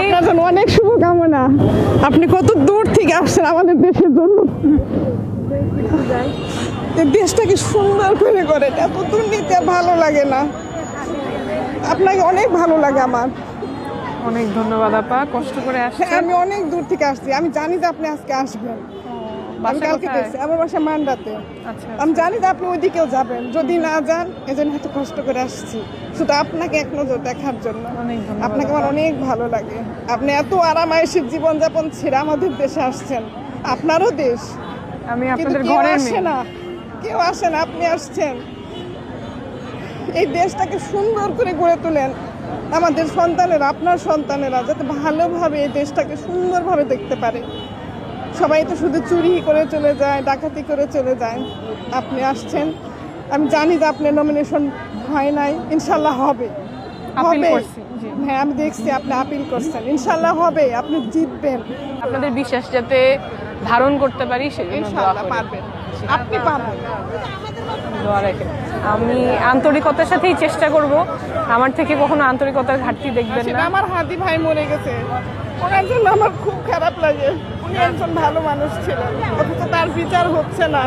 আপনার জন্য অনেক শুভকামনা। আপনি কত দূর থেকে আসছেন আমাদের দেশের জন্য। দেশটাকে সুন্দর করে করেন এত দুর্নীতি ভালো লাগে না। আপনাকে অনেক ভালো লাগে আমার। অনেক ধন্যবাদ আপা কষ্ট করে আসছে আমি অনেক দূর থেকে আসছি। আমি জানি যে আপনি আজকে আসবেন। আমি বাসা কালকে দেখছি আমার বাসা মান্ডাতে। আচ্ছা আমি জানি যে আপনি ওইদিকেও যাবেন যদি না যান এজন্য এত কষ্ট করে আসছি। শুধু আপনাকে এক নজর দেখার জন্য। আপনাকে আমার অনেক ভালো লাগে। আপনি এত আরামায়েশের জীবনযাপন ছেড়ে আমাদের দেশে আসছেন। আপনারও দেশ। আমি আপনাদের কেউ ঘরের আসে না। কেউ আসে না আপনি আসছেন। এই দেশটাকে সুন্দর করে গড়ে তোলেন। আমাদের সন্তানেরা আপনার সন্তানেরা যাতে ভালোভাবে এই দেশটাকে সুন্দরভাবে দেখতে পারে। সবাই তো শুধু চুরি করে চলে যায় ডাকাতি করে চলে যায়। আপনি আসছেন। আমি জানি যে আপনার নমিনেশন হয় নাই। ইনশাল্লাহ হবে। হবে। হ্যাঁ আমি দেখছি আপনি আপিল করছেন। ইনশাল্লাহ হবে আপনি জিতবেন। আপনাদের বিশ্বাস যাতে ধারণ করতে পারি পারবেন। আপনি পারবেন। আমি আন্তরিকতার সাথেই চেষ্টা করব। আমার থেকে কখনো আন্তরিকতার ঘাটতি দেখবেন না। আমার হাতি ভাই মরে গেছে। ওনার জন্য আমার খুব খারাপ লাগে। উনি একজন ভালো মানুষ ছিলেন। অথচ তার বিচার হচ্ছে না।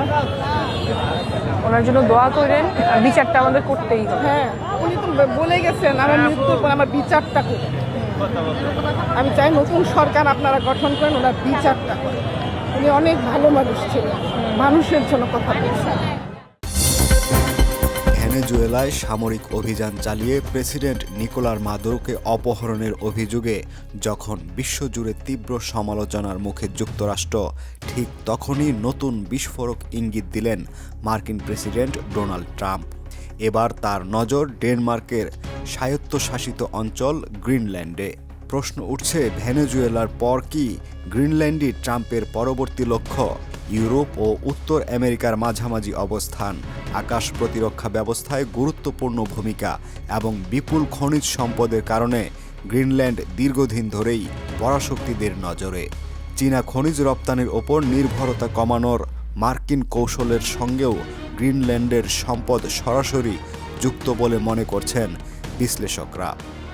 ওনার জন্য দোয়া করেন আর বিচারটা আমাদের করতেই হবে। হ্যাঁ উনি তো বলে গেছেন আমার মৃত্যুর পর আমার বিচারটা করুন। আমি চাই নতুন সরকার আপনারা গঠন করেন ওনার বিচারটা করেন। উনি অনেক ভালো মানুষ ছিলেন। মানুষের জন্য কথা বলছেন। ভেনেজুয়েলায় সামরিক অভিযান চালিয়ে প্রেসিডেন্ট নিকোলার মাদুরোকে অপহরণের অভিযোগে যখন বিশ্বজুড়ে তীব্র সমালোচনার মুখে যুক্তরাষ্ট্র, ঠিক তখনই নতুন বিস্ফোরক ইঙ্গিত দিলেন মার্কিন প্রেসিডেন্ট ডোনাল্ড ট্রাম্প। এবার তার নজর ডেনমার্কের স্বায়ত্তশাসিত অঞ্চল গ্রিনল্যান্ডে। প্রশ্ন উঠছে, ভেনেজুয়েলার পর কি গ্রিনল্যান্ডই ট্রাম্পের পরবর্তী লক্ষ্য? ইউরোপ ও উত্তর আমেরিকার মাঝামাঝি অবস্থান। আকাশ প্রতিরক্ষা ব্যবস্থায় গুরুত্বপূর্ণ ভূমিকা এবং বিপুল খনিজ সম্পদের কারণে গ্রিনল্যান্ড দীর্ঘদিন ধরেই পরাশক্তিদের নজরে। চীনা খনিজ রপ্তানির ওপর নির্ভরতা কমানোর মার্কিন কৌশলের সঙ্গেও গ্রিনল্যান্ডের সম্পদ সরাসরি যুক্ত বলে মনে করছেন বিশ্লেষকরা।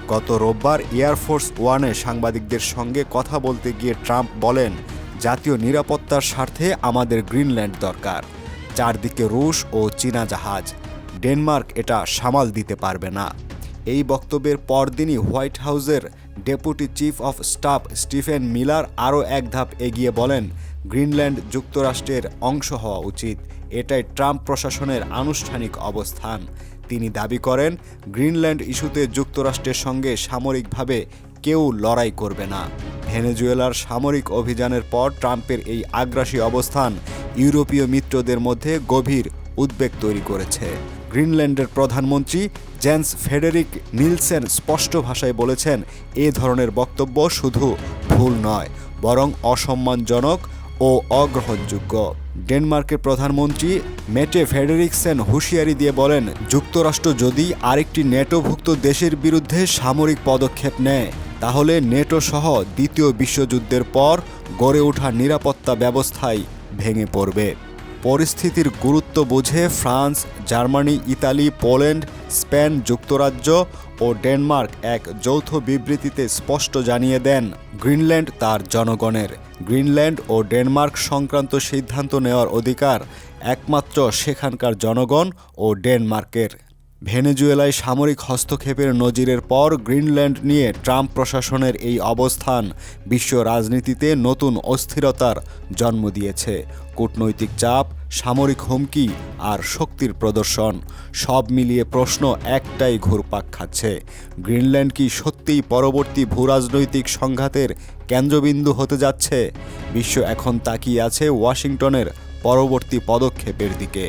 গত রোববার এয়ারফোর্স ওয়ানে সাংবাদিকদের সঙ্গে কথা বলতে গিয়ে ট্রাম্প বলেন জাতীয় নিরাপত্তার স্বার্থে আমাদের গ্রিনল্যান্ড দরকার। চারদিকে রুশ ও চীনা জাহাজ। ডেনমার্ক এটা সামাল দিতে পারবে না। এই বক্তব্যের পরদিনই হোয়াইট হাউসের deputy chief of staff Stephen Miller আরও এক ধাপ এগিয়ে বলেন, গ্রিনল্যান্ড যুক্তরাষ্ট্রের অংশ হওয়া উচিত। এটাই ট্রাম্প প্রশাসনের আনুষ্ঠানিক অবস্থান। তিনি দাবি করেন, গ্রিনল্যান্ড ইস্যুতে যুক্তরাষ্ট্রের সঙ্গে সামরিকভাবে কেউ লড়াই করবে না। ভেনেজুয়েলার সামরিক অভিযানের পর ট্রাম্পের এই আগ্রাসী অবস্থান ইউরোপীয় মিত্রদের মধ্যে গভীর উদ্বেগ তৈরি করেছে। গ্রিনল্যান্ডের প্রধানমন্ত্রী জেন্স ফেডেরিক নিলসেন স্পষ্ট ভাষায় বলেছেন, এ ধরনের বক্তব্য শুধু ভুল নয়, বরং অসম্মানজনক ও অগ্রহণযোগ্য। ডেনমার্কের প্রধানমন্ত্রী মেটে ফেডেরিকসেন হুঁশিয়ারি দিয়ে বলেন, যুক্তরাষ্ট্র যদি আরেকটি নেটোভুক্ত দেশের বিরুদ্ধে সামরিক পদক্ষেপ নেয় তাহলে নেটো সহ দ্বিতীয় বিশ্বযুদ্ধের পর গড়ে ওঠা নিরাপত্তা ব্যবস্থাই ভেঙে পড়বে। পরিস্থিতির গুরুত্ব বুঝে France, Germany, Italy, Poland, Spain যুক্তরাজ্য ও ডেনমার্ক এক যৌথ বিবৃতিতে স্পষ্ট জানিয়ে দেন, গ্রিনল্যান্ড তার জনগণের। গ্রিনল্যান্ড ও ডেনমার্ক সংক্রান্ত সিদ্ধান্ত নেওয়ার অধিকার একমাত্র সেখানকার জনগণ ও ডেনমার্কের। ভেনেজুয়েলায় সামরিক হস্তক্ষেপের নজিরের পর গ্রিনল্যান্ড নিয়ে ট্রাম্প প্রশাসনের এই অবস্থান বিশ্ব রাজনীতিতে নতুন অস্থিরতার জন্ম দিয়েছে। কূটনৈতিক চাপ, সামরিক হুমকি আর শক্তির প্রদর্শন, সব মিলিয়ে প্রশ্ন একটাই ঘুরপাক খাচ্ছে। গ্রিনল্যান্ড কি সত্যিই পরবর্তী ভূরাজনৈতিক সংঘাতের কেন্দ্রবিন্দু হতে যাচ্ছে? বিশ্ব এখন তাকিয়ে আছে ওয়াশিংটনের পরবর্তী পদক্ষেপের দিকে।